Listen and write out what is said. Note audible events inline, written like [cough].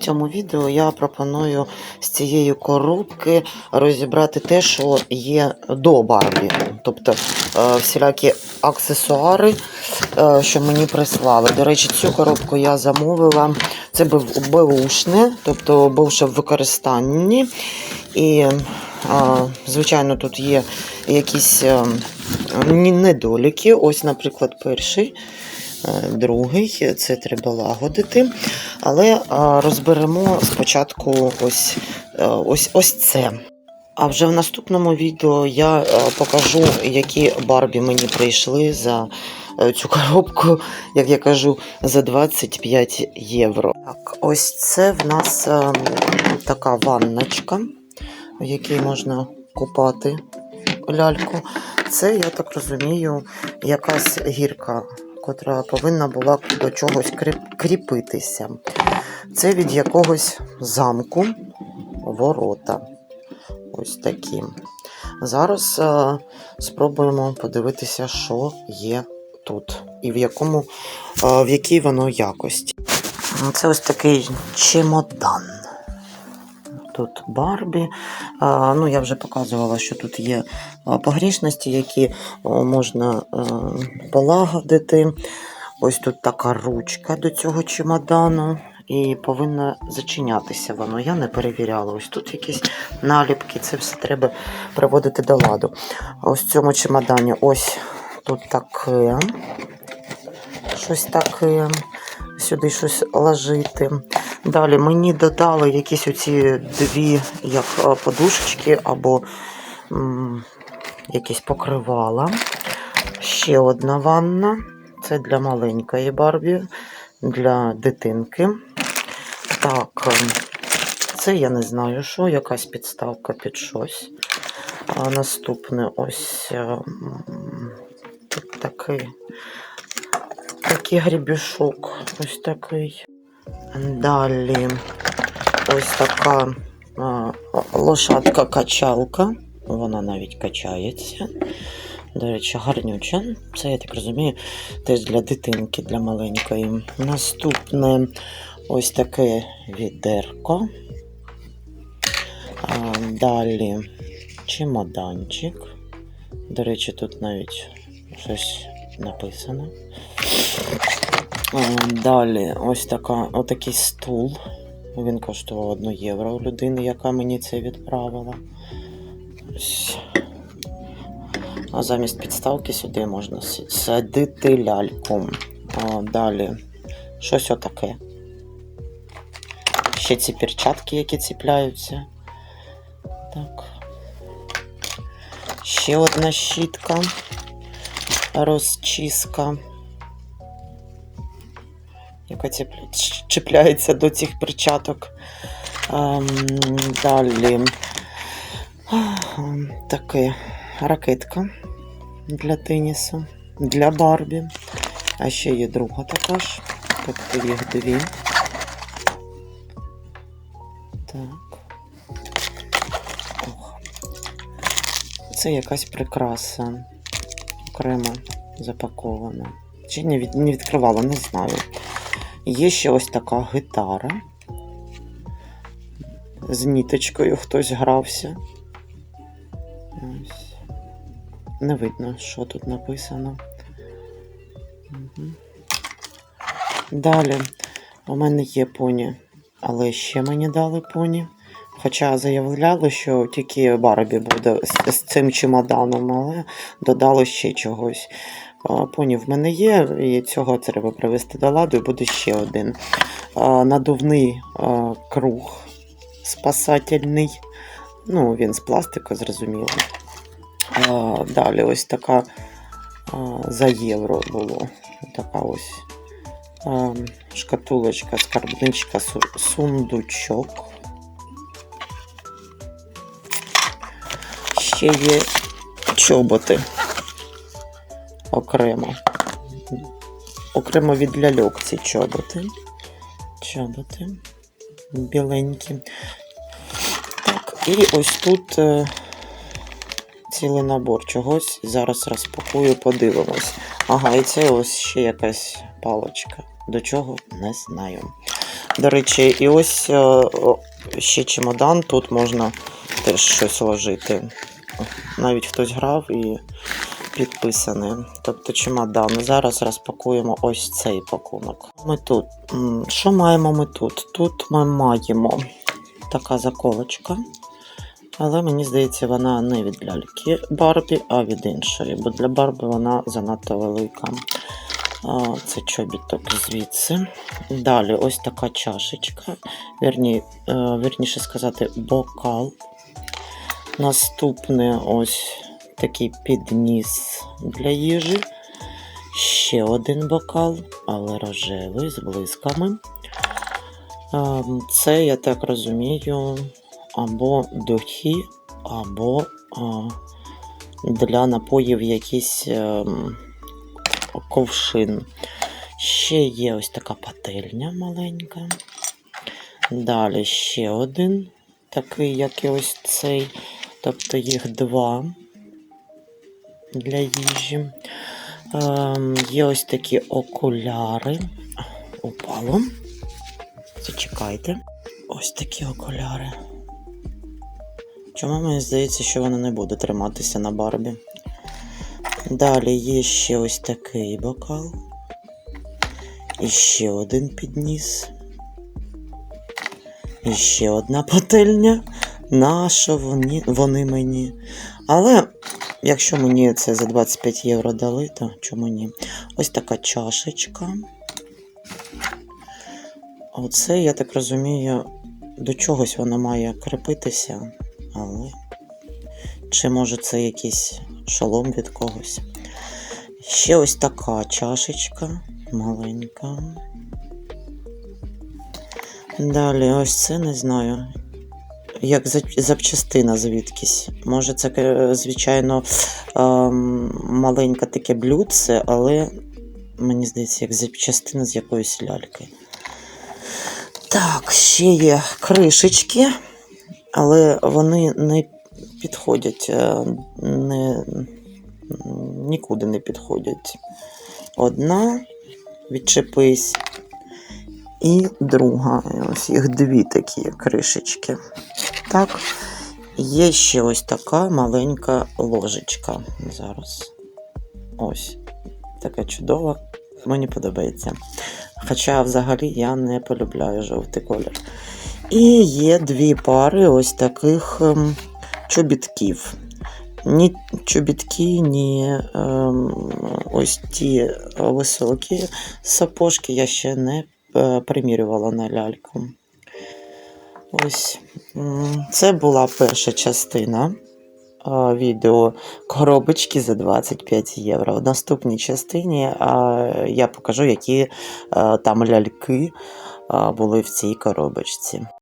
цьому відео я пропоную з цієї коробки розібрати те, що є до Барбі. Тобто е, всілякі аксесуари, е, що мені прислали. До речі, цю коробку я замовила. Це був беушне, тобто бувше в використанні. І, е, звичайно, тут є якісь недоліки. Ось, наприклад, перший. Е, Другий, це треба лагодити. Але розберемо спочатку ось, е, ось, ось це. А вже в наступному відео я е, покажу, які Барбі мені прийшли за е, цю коробку, як я кажу, за 25 євро. Так, ось це в нас е, така ванночка, в якій можна купати ляльку. Це, я так розумію, якась гірка, котра повинна була до чогось кріпитися. Це від якогось замку ворота. Ось такі. Зараз е, спробуємо подивитися, що є тут і в якому, е, в якій воно якості. Це ось такий чемодан. Тут Барбі. Ну, я вже показувала, що тут є погрішності, які можна е, полагодити. Ось тут така ручка до цього чемодану. І повинна зачинятися воно. Я не перевіряла. Ось тут якісь наліпки, це все треба приводити до ладу. Ось в цьому чемодані ось тут таке. Щось таке. Сюди щось ложити. Далі мені додали якісь оці дві як е, подушечки або м, якісь покривала. Ще одна ванна. Це для маленької Барбі, для дитинки. Так, е, це я не знаю, що, якась підставка під щось. А наступне ось е, тут такий, такий грібішок. Ось такий. Далі ось така лошадка-качалка. Вона навіть качається. До речі, гарнюча. Це, я так розумію, теж для дитинки, для маленької. Наступне ось таке відерко. Далі чемоданчик. До речі, тут навіть щось написано. А, Далі ось така, отакий стул. Він коштував 1 євро у людини, яка мені це відправила. Ось. А замість підставки сюди можна садити ляльку. А, далі щось отаке. Ще ці перчатки, які ціпляються. Так. Ще одна щітка. Розчіска яка чіпляється до цих перчаток. Ем, далі таке ракетка для тенісу, для Барбі. А ще є друга така ж. Тобто їх дві. Так. Ох. Це якась прикраса окремо запакована. Чи не відкривала, не знаю. Є ще ось така гітара. З ніточкою хтось грався. Ось. Не видно, що тут написано. Мгм. Далі у мене є поні, але ще мені дали поні. Хоча заявляли, що тільки Барбі буде з, з цим чемоданом, але додали ще чогось. Поні в мене є, і цього треба привести до ладу, і буде ще один. Надувний круг спасательний. Ну, він з пластику, зрозуміло. Далі ось така за євро було. Така ось шкатулочка, скарбничка, су- сундучок. Ще є чоботи окремо. Окремо від ляльок ці чоботи. Чоботи біленькі. Так, і ось тут е, цілий набор чогось. Зараз розпакую, подивимось. Ага, і це ось ще якась палочка. До чого не знаю. До речі, і ось е, ще чемодан, тут можна теж щось ложити. Навіть хтось грав і підписаний. Тобто чемодан. Зараз розпакуємо ось цей пакунок. Ми тут. Що маємо ми тут? Тут ми маємо така заколочка. Але мені здається, вона не від ляльки Барбі, а від іншої, бо для Барбі вона занадто велика. Це чобіток звідси. Далі ось така чашечка, вірні, е, вірніше сказати, бокал. Наступне ось такий підніс для їжі. Ще один бокал, але рожевий з блисками. Ем, Це, я так розумію, або духи, або для напоїв якийсь ем, ковшин. Ще є ось така пательня маленька. Далі ще один, такий, як і ось цей. Тобто їх два для їжі. Ем, є ось такі окуляри. Упало. Зачекайте. Ось такі окуляри. Чому мені здається, що вона не буде триматися на барбі? Далі є ще ось такий бокал. І ще один підніс. І ще одна [laughs] пательня. Наша вони, вони мені. Але якщо мені це за 25 євро дали, то чому ні? Ось така чашечка. Оце, я так розумію, до чогось воно має крепитися, але. Чи може це якийсь шолом від когось? Ще ось така чашечка маленька. Далі, ось це не знаю. Як запчастина звідкись. Може, це, е, звичайно, ем, маленьке таке блюдце, але мені здається, як запчастина з якоїсь ляльки. Так, ще є кришечки, але вони не підходять, е, не, нікуди не підходять. Одна, відчепись, і друга. Ось їх дві такі кришечки. Так, є ще ось така маленька ложечка. Зараз. Ось. Така чудова. Мені подобається. Хоча взагалі я не полюбляю жовтий колір. І є дві пари ось таких ем, чобітків. Ні чобітки, ні ем, ось ті високі сапожки я ще не примірювала на ляльку. Ось це була перша частина е, відео коробочки за 25 євро. В наступній частині е, я покажу, які е, там ляльки е, були в цій коробочці.